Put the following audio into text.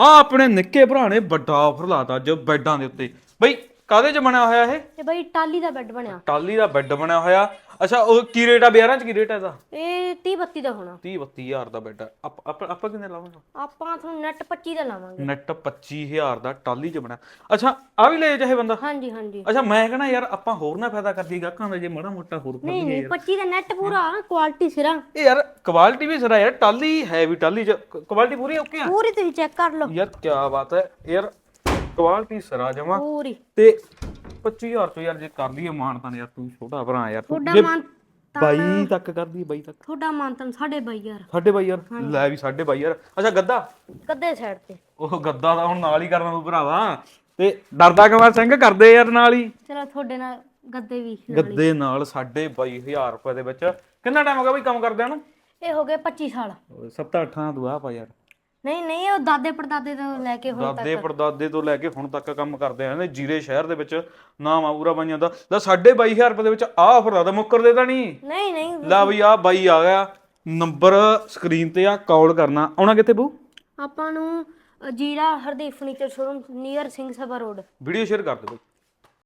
ਆ ਆਪਣੇ ਨਿੱਕੇ ਭਰਾ ਨੇ ਵੱਡਾ ਆਫਰ ਲਾਤਾ ਅੱਜ ਬੈੱਡਾਂ ਦੇ ਉੱਤੇ। ਬਈ ਕਾਦੇ ਚ ਬਣਿਆ ਹੋਇਆ ਇਹ? ਇਹ ਬਈ ਟਾਲੀ ਦਾ ਬੈੱਡ ਬਣਿਆ। ਟਾਲੀ ਦਾ ਬੈੱਡ ਬਣਿਆ ਹੋਇਆ। ਅੱਛਾ ਉਹ ਕੀ ਰੇਟ ਆ? ਬਿਆਰਾਂ ਚ ਕੀ ਰੇਟ ਆ ਇਹਦਾ? ਇਹ 30 32 ਦਾ ਹੋਣਾ। 30 32000 ਦਾ ਬੈੱਡ ਆ ਆਪਾਂ ਆਪਾਂ- ਆਪਾਂ ਕਿੰਨੇ ਲਾਵਾਂਗੇ? ਆਪਾਂ ਤੁਹਾਨੂੰ ਨੈਟ 25 ਦਾ ਲਾਵਾਂਗੇ। ਨੈਟ 25000 ਦਾ ਟਾਲੀ ਚ ਬਣਿਆ। ਅੱਛਾ ਆ ਵੀ ਲੈ ਚਾਹੇ ਬੰਦਾ? ਹਾਂਜੀ ਹਾਂਜੀ। ਅੱਛਾ ਮੈਂ ਕਹਣਾ ਯਾਰ ਆਪਾਂ ਹੋਰ ਨਾ ਫਾਇਦਾ ਕਰਦੀ ਗਾਹਕਾਂ ਦਾ ਜੇ ਮਾੜਾ ਮੋਟਾ ਹੋਰ ਕਰ ਨਹੀਂ ਨਹੀਂ 25 ਦਾ ਨੈਟ ਪੂਰਾ ਕੁਆਲਿਟੀ ਸਿਰਾ। ਇਹ ਯਾਰ ਕੁਆਲਿਟੀ ਵੀ ਸਰਾ ਯਾਰ ਟਾਲੀ ਹੈ ਵੀ ਟਾਲੀ ਚ। ਕੁਆਲਿਟੀ ਪੂਰੀ ਓਕੇ ਆ? ਪੂਰੀ ਤੁਸੀਂ ਚੈੱਕ ਕਰ ਲਓ। ਯਾਰ ਕੀ ਬਾਤ ਹੈ। ਯਾਰ ਕੁਆਲਿਟੀ ਸਰਾ ਜਮਾ। ਪੂਰੀ। ਤੇ 25000 ਤੋਂ ਯਾਰ ਜੇ ਕਰ ਲਈਏ ਮਾਨ ਤਾਂ ਯਾਰ ਤੂੰ ਛੋਟਾ ਭਰਾ ਯਾਰ ਤੂੰ ਤੁਹਾਡਾ ਮਨ ਬਾਈ ਤੱਕ ਕਰਦੀ ਬਾਈ ਤੱਕ। ਤੁਹਾਡਾ ਮਨ ਤਾਂ ਸਾਡੇ ਬਾਈ ਯਾਰ ਸਾਢੇ ਬਾਈ ਯਾਰ ਲੈ ਵੀ ਸਾਢੇ ਬਾਈ ਯਾਰ ਅੱਛਾ ਗੱਦਾ? ਕੱਦੇ ਸਾਈਡ ਤੇ। ਉਹ ਗੱਦਾ ਤਾਂ ਹੁਣ ਨਾਲ ਹੀ ਕਰਨਾ ਤੂੰ ਭਰਾਵਾ। ਤੇ ਡਰਦਾ ਕਿਵੇਂ ਸਿੰਘ ਕਰਦੇ ਯਾਰ ਨਾਲ ਹੀ। ਚਲੋ ਤੁਹਾਡੇ ਨਾਲ ਗੱਦੇ ਵੀ ਗੱਦੇ ਨਾਲ ਸਾਢੇ 22000 ਰੁਪਏ ਦੇ ਵਿੱਚ। ਕਿੰਨਾ ਟਾਈਮ ਹੋ ਗਿਆ ਬਈ ਕੰਮ ਕਰਦਿਆਂ ਨੂੰ? ਇਹ ਹੋ ਗਏ 25 ਸਾਲ। 7 8 ਦੁਆ ਪਾ ਯਾਰ। ਨਹੀਂ ਨਹੀਂ ਉਹ ਦਾਦੇ ਪੜਦਾਦੇ ਤੋਂ ਲੈ ਕੇ ਹੁਣ ਦਾਦੇ ਪੜਦਾਦੇ ਤੋਂ ਲੈ ਕੇ ਹੁਣ ਤੱਕ ਕੰਮ ਕਰਦੇ ਆ। ਨੇ ਜੀਰੇ ਸ਼ਹਿਰ ਦੇ ਵਿੱਚ ਨਾਮ ਆ ਪੂਰਾ ਬਾਈਆਂ ਦਾ ਦਾ 22500 ਰੁਪਏ ਦੇ ਵਿੱਚ ਆਹ ਆਫਰ ਆਦਾ ਮੁੱਕਰਦੇ ਤਾਂ ਨਹੀਂ। ਨਹੀਂ ਨਹੀਂ। ਲੈ ਬਈ ਆ ਬਾਈ ਆ ਗਿਆ। ਨੰਬਰ ਸਕਰੀਨ ਤੇ ਆ ਕਾਲ ਕਰਨਾ। ਆਉਣਾ ਕਿੱਥੇ ਬੂ? ਆਪਾਂ ਨੂੰ ਅ, Zira Hardeep furniture showroom near Singh Sabha road video share ਕਰ ਦੇ ਬਈ।